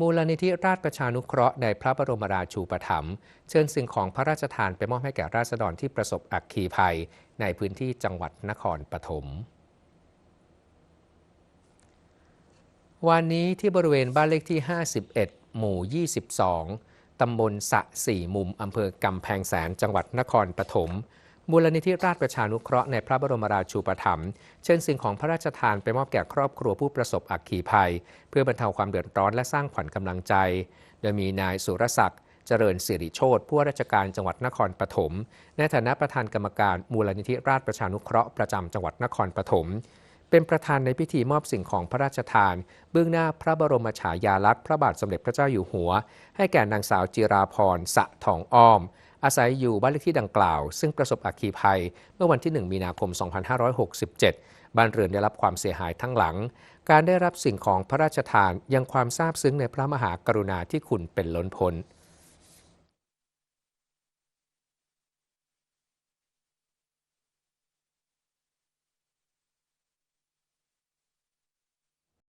มูลนิธิราชประชานุเคราะห์ในพระบรมราชูปถัมภ์เชิญสิ่งของพระราชทานไปมอบให้แก่ราษฎรที่ประสบอัคคีภัย ในพื้นที่จังหวัดนครปฐมวันนี้ที่บริเวณบ้านเลขที่ 51 หมู่ 22 ตำบลสะสี่มุมอำเภอกำแพงแสนจังหวัดนครปฐม มูลนิธิราชประชานุเคราะห์ในพระบรมราชูปถัมภ์เชิญสิ่งของพระราชทานไปมอบแก่ครอบครัวผู้ประสบอัคคีภัย เพื่อบรรเทาความเดือดร้อนและสร้างขวัญกำลังใจ โดยมีนายสุรศักดิ์เจริญสิริโชตผู้ว่าราชการจังหวัดนครปฐมในฐานะประธานกรรมการมูลนิธิราชประชานุเคราะห์ประจำจังหวัดนครปฐมเป็นประธานในพิธีมอบสิ่งของพระราชทาน เบื้องหน้าพระบรมฉายาลักษณ์พระบาทสมเด็จพระเจ้าอยู่หัว ให้แก่นางสาวจิราพรสะทองอ้อม อาศัยอยู่บ้านเลขที่ดังกล่าว ซึ่งประสบอัคคีภัย เมื่อวันที่ 1 มีนาคม 2567 บ้านเรือนได้รับความเสียหายทั้งหลัง การได้รับสิ่งของพระราชทานยังความซาบซึ้งในพระมหากรุณาธิคุณเป็นล้นพ้น